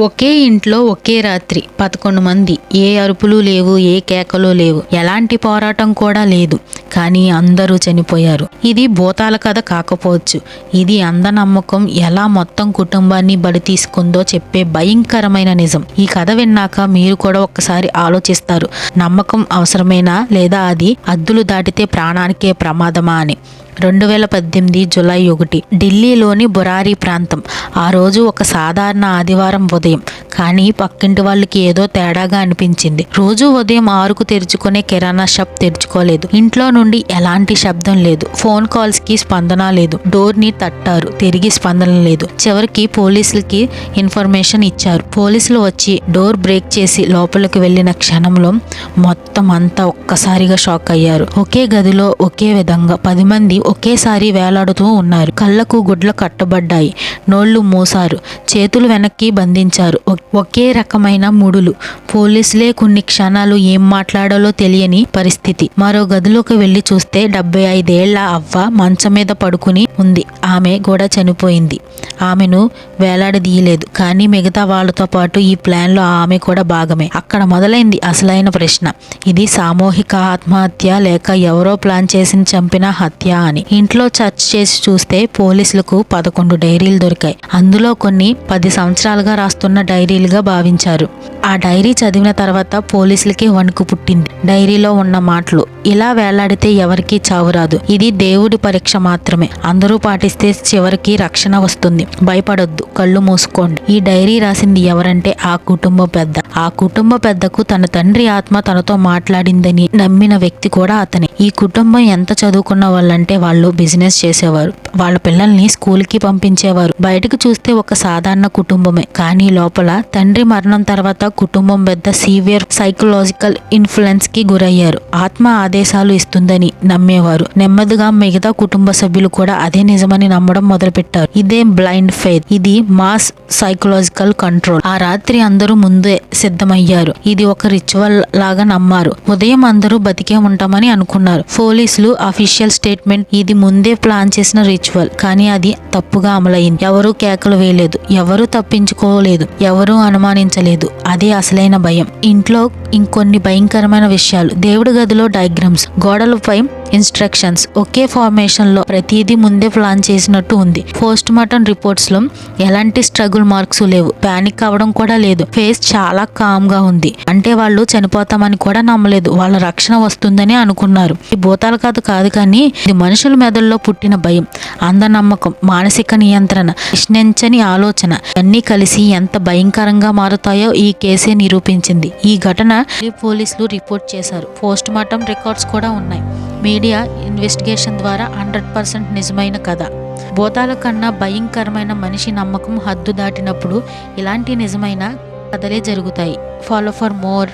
ఒకే ఇంట్లో ఒకే రాత్రి పదకొండు మంది. ఏ అరుపులు లేవు ఏ కేకలు లేవు. ఎలాంటి పోరాటం కూడా లేదు. కానీ అందరూ చనిపోయారు. ఇది భూతాల కథ కాకపోవచ్చు. ఇది అందనమ్మకం ఎలా మొత్తం కుటుంబాన్ని బడి తీసుకుందో చెప్పే భయంకరమైన నిజం. ఈ కథ విన్నాక మీరు కూడా ఒక్కసారి ఆలోచిస్తారు. నమ్మకం అవసరమేనా? లేదా అది అద్దులు దాటితే ప్రాణానికే ప్రమాదమా అని. రెండు వేల పద్దెనిమిది జులై ఒకటి. ఢిల్లీలోని బురారీ ప్రాంతం. ఆ రోజు ఒక సాధారణ ఆదివారం ఉదయం. కానీ పక్కింటి వాళ్ళకి ఏదో తేడాగా అనిపించింది. రోజు ఉదయం ఆరుకు తెరుచుకునే కిరాణా షాప్ తెరుచుకోలేదు. ఇంట్లో నుండి ఎలాంటి శబ్దం లేదు. ఫోన్ కాల్స్కి స్పందన లేదు. డోర్ని తట్టారు. తిరిగి స్పందన లేదు. చివరికి పోలీసులకి ఇన్ఫర్మేషన్ ఇచ్చారు. పోలీసులు వచ్చి డోర్ బ్రేక్ చేసి లోపలికి వెళ్ళిన క్షణంలో మొత్తం అంతా ఒక్కసారిగా షాక్ అయ్యారు. ఒకే గదిలో ఒకే విధంగా పది మంది ఒకేసారి వేలాడుతూ ఉన్నారు. కళ్ళకు గుడ్లు కట్టబడ్డాయి. నోళ్ళు మూసారు చేతులు వెనక్కి బంధించారు. ఒకే రకమైన ముడులు. పోలీసులే కొన్ని క్షణాలు ఏం మాట్లాడాలో తెలియని పరిస్థితి. మరో గదిలోకి వెళ్ళి చూస్తే డెబ్బై ఐదేళ్ళ అవ్వ మంచం మీద పడుకుని ఉంది. ఆమె కూడా చనిపోయింది. ఆమెను వేలాడదీయలేదు. కానీ మిగతా వాళ్ళతో పాటు ఈ ప్లాన్లో ఆమె కూడా భాగమే. అక్కడ మొదలైంది అసలైన ప్రశ్న. ఇది సామూహిక ఆత్మహత్య లేక ఎవరో ప్లాన్ చేసి చంపిన హత్య అని. ఇంట్లో చర్చ్ చేసి చూస్తే పోలీసులకు పదకొండు డైరీలు దొరికాయి. అందులో కొన్ని పది సంవత్సరాలుగా రాస్తున్న డైరీలుగా భావించారు. ఆ డైరీ చదివిన తర్వాత పోలీసులకి వణుకు పుట్టింది. డైరీలో ఉన్న మాటలు ఇలా వేలాడితే ఎవరికీ చావు రాదు. ఇది దేవుడి పరీక్ష మాత్రమే. అందరూ పాటిస్తే చివరికి రక్షణ వస్తుంది. భయపడొద్దు. కళ్ళు మూసుకోండి. ఈ డైరీ రాసింది ఎవరంటే ఆ కుటుంబ పెద్ద. ఆ కుటుంబ పెద్దకు తన తండ్రి ఆత్మ తనతో మాట్లాడిందని నమ్మిన వ్యక్తి కూడా అతనే. ఈ కుటుంబం ఎంత చదువుకున్న వాళ్ళంటే వాళ్ళు బిజినెస్ చేసేవారు. వాళ్ళ పిల్లల్ని స్కూల్కి పంపించేవారు. బయటకు చూస్తే ఒక సాధారణ కుటుంబమే. కానీ లోపల తండ్రి మరణం తర్వాత కుటుంబం పెద్ద సీవియర్ సైకలాజికల్ ఇన్ఫ్లుయెన్స్కి గురయ్యారు. ఆత్మ ఆదేశాలు ఇస్తుందని నమ్మేవారు. నెమ్మదిగా మిగతా కుటుంబ సభ్యులు కూడా అదే నిజమని నమ్మడం మొదలుపెట్టారు. ఇదే బ్లైండ్ ఫెయిత్. ఇది మాస్ సైకలాజికల్ కంట్రోల్. ఆ రాత్రి అందరూ ముందే సిద్ధమయ్యారు. ఇది ఒక రిచువల్ లాగా నమ్మారు. ఉదయం అందరూ బతికే ఉంటామని అనుకున్నారు. పోలీసులు అఫీషియల్ స్టేట్మెంట్ ఇది ముందే ప్లాన్ చేసిన రిచువల్ కానీ అది తప్పుగా అమలైంది ఎవరూ కేకలు వేయలేదు ఎవరూ తప్పించుకోలేదు ఎవరూ అనుమానించలేదు. అదే అసలైన భయం. ఇంట్లో ఇంకొన్ని భయంకరమైన విషయాలు. దేవుడి గదిలో డయాగ్రామ్స్. గోడలపై ఇన్స్ట్రక్షన్స్. ఒకే ఫార్మేషన్లో ప్రతిదీ ముందే ప్లాన్ చేసినట్టు ఉంది. పోస్ట్ మార్టం రిపోర్ట్స్లో ఎలాంటి స్ట్రగుల్ మార్క్స్ లేవు. పానిక్ అవ్వడం కూడా లేదు. ఫేస్ చాలా కామ్గా ఉంది. అంటే వాళ్ళు చనిపోతామని కూడా నమ్మలేదు. వాళ్ళ రక్షణ వస్తుందని అనుకున్నారు. ఈ భూతాల కథ కాదు కానీ ఇది మనుషుల మెదడులో పుట్టిన భయం అందనమ్మకం మానసిక నియంత్రణ నిష్ణించని ఆలోచన. అన్నీ కలిసి ఎంత భయంకరంగా మారుతాయో ఈ కేసే నిరూపించింది. ఈ ఘటన పోలీసులు రిపోర్ట్ చేశారు. పోస్ట్ మార్టం రికార్డ్స్ కూడా ఉన్నాయి. మీడియా ఇన్వెస్టిగేషన్ ద్వారా హండ్రెడ్ పర్సెంట్ నిజమైన కథ. భూతాల కన్నా భయంకరమైన మనిషి నమ్మకం హద్దు దాటినప్పుడు ఇలాంటి నిజమైన కథలే జరుగుతాయి. Follow for more